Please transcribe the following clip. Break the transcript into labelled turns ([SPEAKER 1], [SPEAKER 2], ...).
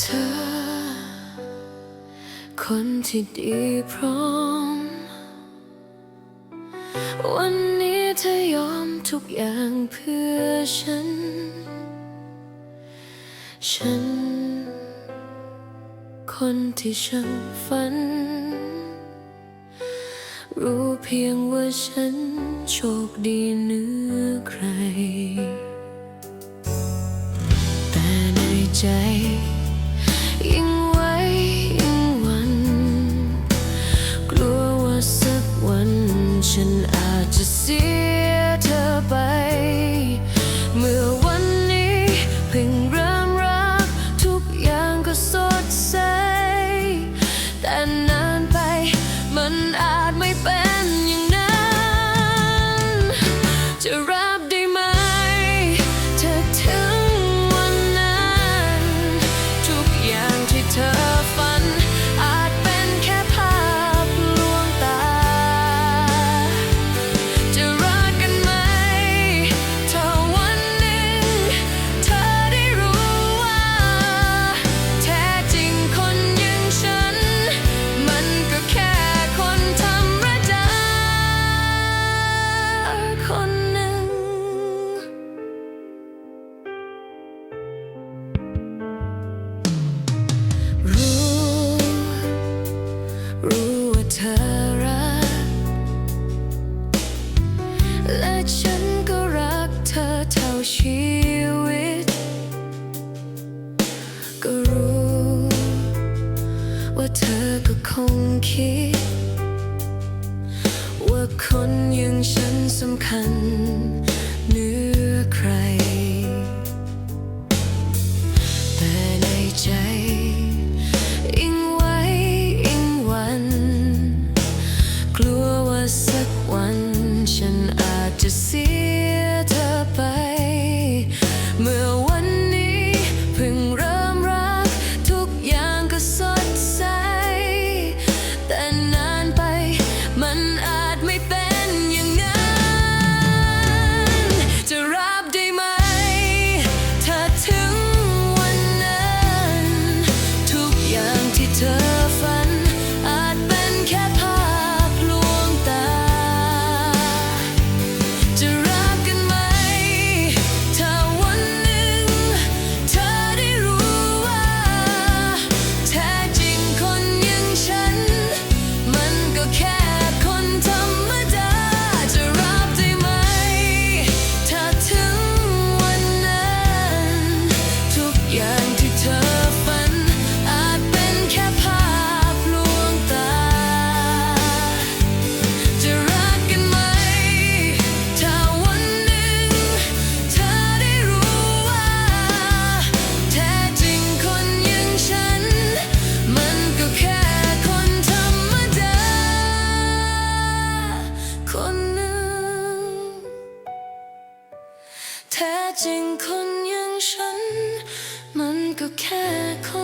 [SPEAKER 1] เธอ คนที่ดีพร้อม วันนี้เธอยอมทุกอย่างเพื่อฉัน ฉัน คนที่ฉันฝัน รู้เพียงว่าฉันโชคดีเหนือใคร แต่ในใจ ชีวิต ก็รู้ ว่าเธอก็คงคิด ว่าคนอย่างฉันสำคัญหรือ จริงคนอย่างฉัน มันก็แค่คน